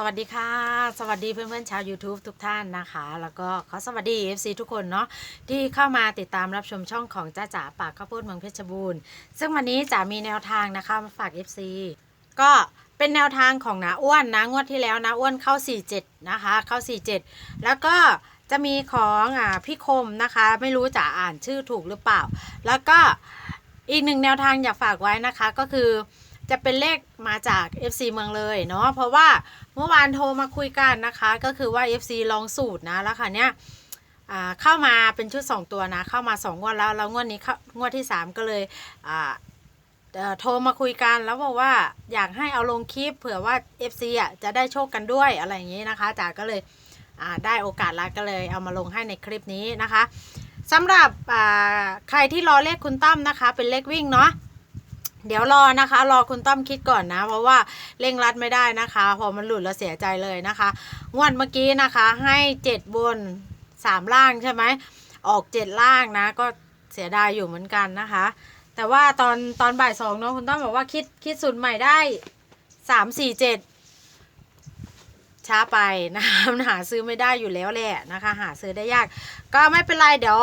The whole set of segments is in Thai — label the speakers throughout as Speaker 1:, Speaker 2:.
Speaker 1: สวัสดีค่ะ สวัสดีเพื่อนๆชาว YouTube ทุกท่านนะคะ แล้วก็ขอสวัสดี FC ทุกคนเนาะที่เข้ามาติดตามรับชมช่องของจ้าจ๋าปากข้าวโพดเมืองเพชรบูรณ์ ซึ่งวันนี้จ๋ามีแนวทางนะคะมาฝาก FC ก็เป็นแนวทางของนาอ้วนนะงวดที่แล้วนะอ้วนเข้า 47 นะคะ เข้า 47 แล้วก็จะมีของอ่าพี่คมนะคะ ไม่รู้จะอ่านชื่อถูกหรือเปล่า แล้วก็อีกหนึ่งแนวทางอยากฝากไว้นะคะก็คือ จะเป็นเลขมาจาก FC เมืองเลยเนาะเพราะว่าเมื่อวานโทรมาคุยกันนะคะ ก็คือว่า FC ลองสูตรนะแล้วค่ะเนี้ยเข้ามาเป็นชุด 2 ตัวนะ เข้ามา 2 งวดแล้วแล้วงวดนี้เข้างวดที่ 3 ก็เลยโทรมาคุยกันแล้วบอกว่าอยากให้เอาลงคลิปเผื่อว่า FC อะจะได้โชคกันด้วยอะไรอย่างนี้นะคะจ๋าก็เลยได้โอกาสแล้วก็เลยเอามาลงให้ในคลิปนี้นะคะสำหรับใครที่รอเลขคุณตั้มนะคะ เป็นเลขวิ่งเนาะ เดี๋ยวรอนะคะ รอคุณต้อมคิดก่อนนะ เพราะว่าเร่งรัดไม่ได้นะคะ พอมันหลุดแล้วเสียใจเลยนะคะงวดเมื่อกี้นะคะ ให้เจ็ดบนสามล่างใช่ไหมออกเจ็ดล่างนะ ก็เสียดายอยู่เหมือนกันนะคะ แต่ว่าตอนตอนบ่ายสองเนาะคุณต้อมบอกว่าคิดคิดสูตรใหม่ได้สามสี่เจ็ด ช้าไปนะคะมันหาซื้อไม่ได้อยู่แล้วแหละนะคะ หาซื้อได้ยาก ก็ไม่เป็นไรเดี๋ยว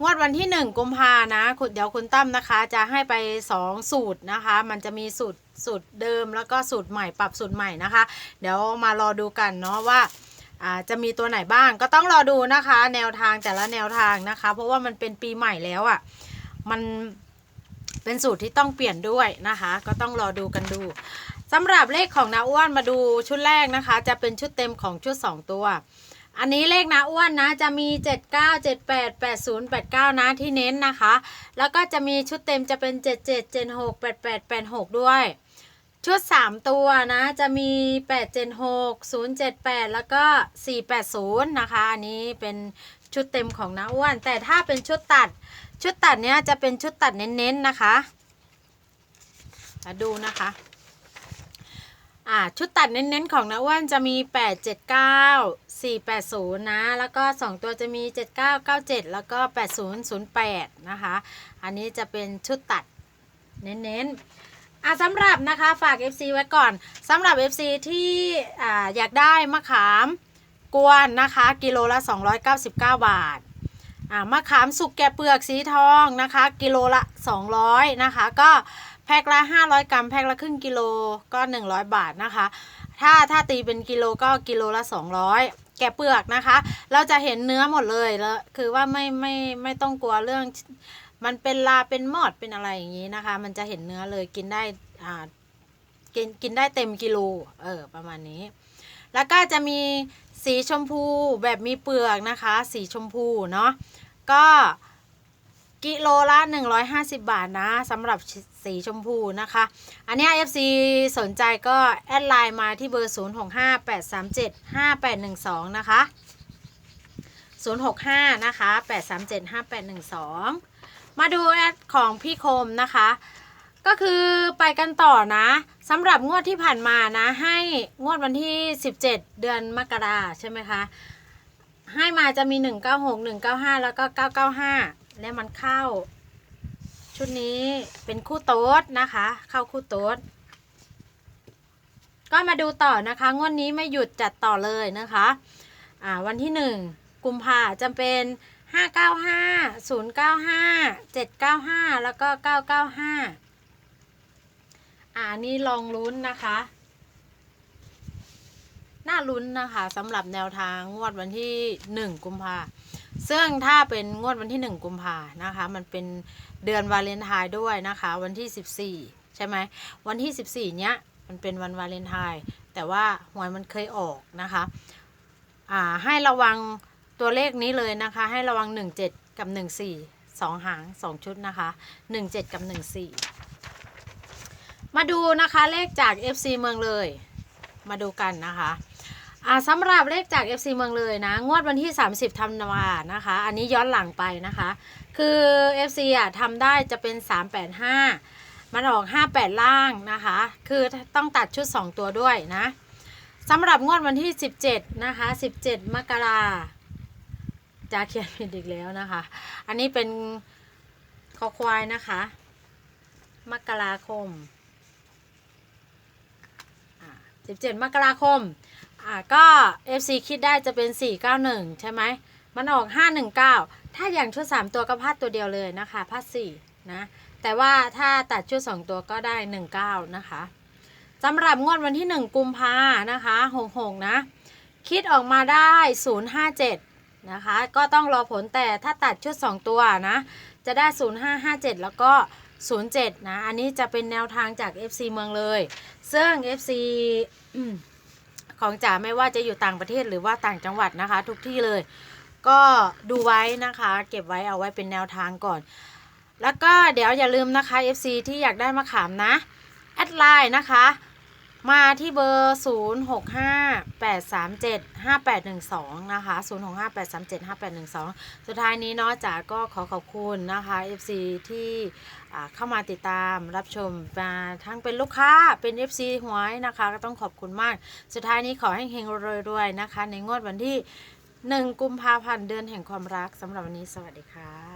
Speaker 1: งวดวันที่หนึ่งกุมภานะคุณเดี๋ยวคุณตั้มนะคะ จะให้ไปสองสูตรนะคะ มันจะมีสูตรสูตรเดิมแล้วก็สูตรใหม่ปรับสูตรใหม่นะคะ เดี๋ยวมารอดูกันเนาะว่าอ่าจะมีตัวไหนบ้างก็ต้องรอดูนะคะ แนวทางแต่ละแนวทางนะคะ เพราะว่ามันเป็นปีใหม่แล้วอะ่ะมันเป็นสูตรที่ต้องเปลี่ยนด้วยนะคะ ก็ต้องรอดูกันดู สำหรับเลขของนาอ้วนมาดูชุดแรกนะคะ จะเป็นชุดเต็มของชุด 2 ตัว อันนี้เลขนะอ้วนนะจะมี 79 78 80 89 นะที่เน้นนะคะ แล้วก็จะมีชุดเต็มจะเป็น 77 76 88 86 ด้วย ชุด 3 ตัวนะจะมี 876 078 แล้วก็ 480 นะคะ อันนี้เป็นชุดเต็มของนะอ้วน แต่ถ้าเป็นชุดตัดชุดตัดเนี้ยจะเป็นชุดตัดเน้นๆนะคะมาดูนะคะ อ่าชุดตัดเน้นๆของนะอ้วนจะมี 8 7 9 4 8 0 นะ แล้วก็ 2 ตัวจะมี 7 9 9 7 แล้วก็ 8 0 0 8 นะคะ อันนี้จะเป็นชุดตัดเน้นๆอะสำหรับนะคะฝาก FC ไว้ก่อนสำหรับ FC ที่อ่าอยากได้มะขามกวนนะคะ กิโลละ 299 บาทอ่ามะขามสุกแกะเปลือกสีทองนะคะ กิโลละ 200 นะคะ ก็ แพ็คละ 500 กรัม แพ็คละครึ่งกิโลก็ 100 บาทนะคะ ถ้าถ้าตีเป็นกิโลก็กิโลละ 200 แกะเปลือกนะคะ เราจะเห็นเนื้อหมดเลยแล้วคือว่าไม่ไม่ไม่ต้องกลัวเรื่อง มันเป็นลาเป็นมอดเป็นอะไรอย่างนี้นะคะ มันจะเห็นเนื้อเลยกินได้อ่ากินกินได้เต็มกิโลเออประมาณนี้ แล้วก็จะมีสีชมพูแบบมีเปลือกนะคะ สีชมพูเนาะก็ กิโลละ 150 บาทนะสำหรับสีชมพูนะคะ อันนี้ FC สนใจก็ แอดไลน์มาที่เบอร์ 0658375812 นะคะ 065 นะคะ 8375812 มาดูแอดของพี่คมนะคะ ก็คือไปกันต่อนะสำหรับงวดที่ผ่านมานะ ให้งวดวันที่ 17 เดือนมกราใช่ไหมคะ ให้มาจะมี 196 195 แล้วก็ 995 และมันเข้า ชุดนี้เป็นคู่โต๊ดนะคะ เข้าคู่โต๊ดก็มาดูต่อนะคะงวดนี้ไม่หยุดจัดต่อเลยนะคะอ่าวันที่หนึ่งกุมภาจะเป็น 595 095 795 แล้วก็ 995 อ่านี่ลองลุ้นนะคะ น่าลุ้นนะคะสำหรับแนวทางงวดวันที่ 1 กุมภา ซึ่งถ้าเป็นงวดวันที่ 1 กุมภานะคะ มันเป็นเดือนวาเลนไทน์ด้วยนะคะ วันที่ 14 ใช่ไหมวันที่ 14 เนี้ยมันเป็นวันวาเลนไทน์แต่ว่าหวยมันเคยออกนะคะอ่าให้ระวังตัวเลขนี้เลยนะคะ ให้ระวัง 17 กับ 14 2 หาง 2 ชุดนะคะ 17 กับ 14 มาดูนะคะเลขจาก FC เมืองเลย มาดูกันนะคะ อ่าสำหรับเลขจาก FC เมืองเลยนะ งวดวันที่ 30ธันวานะคะ อันนี้ย้อนหลังไปนะคะ คือ FC อะทำได้จะเป็น 385 มันออก 58 ล่างนะคะ คือต้องตัดชุด 2 ตัวด้วยนะสำหรับงวดวันที่ 17 นะคะ 17 มกราจะเขียนผิดอีกแล้วนะคะ อันนี้เป็นคอควายนะคะ มกราคม17 มกราคม อ่าก็ FC คิดได้จะเป็น 491 ใช่ไหม มันออก 519 ถ้าอย่างชุด 3 ตัวก็พลาดตัวเดียวเลยนะคะพลาด4นะ แต่ว่าถ้าตัดชุด 2 ตัวก็ได้ 19 นะคะสำหรับงวดวันที่ 1 กุมภานะคะ66 นะ คิดออกมาได้ 057 นะคะ ก็ต้องรอผลแต่ถ้าตัดชุด 2 ตัวนะ จะได้ 0557 แล้วก็ 07 นะ อันนี้จะเป็นแนวทางจาก FC เมืองเลย ซึ่ง FC อืม ของจ๋าไม่ว่าจะอยู่ต่างประเทศหรือว่าต่างจังหวัดนะคะ ทุกที่เลย ก็ดูไว้นะคะ เก็บไว้เอาไว้เป็นแนวทางก่อน แล้วก็เดี๋ยวอย่าลืมนะคะ FC ที่อยากได้มะขามนะแอดไลน์นะคะ มาที่เบอร์ 0 6 5 8 3 7 5 8 1 2 นะคะ 0 6 5 8 3 7 5 8 1 2 สุดท้ายนี้เนาะจ๋าก็ขอขอบคุณนะคะ FC ที่เข้ามาติดตามรับชมมาทั้งเป็นลูกค้าเป็น FC หวยนะคะ ก็ต้องขอบคุณมาก สุดท้ายนี้ขอให้เฮงรวยๆนะคะ ในงวดวันที่ 1 กุมภาพันธ์เดือนแห่งความรักสำหรับวันนี้สวัสดีค่ะ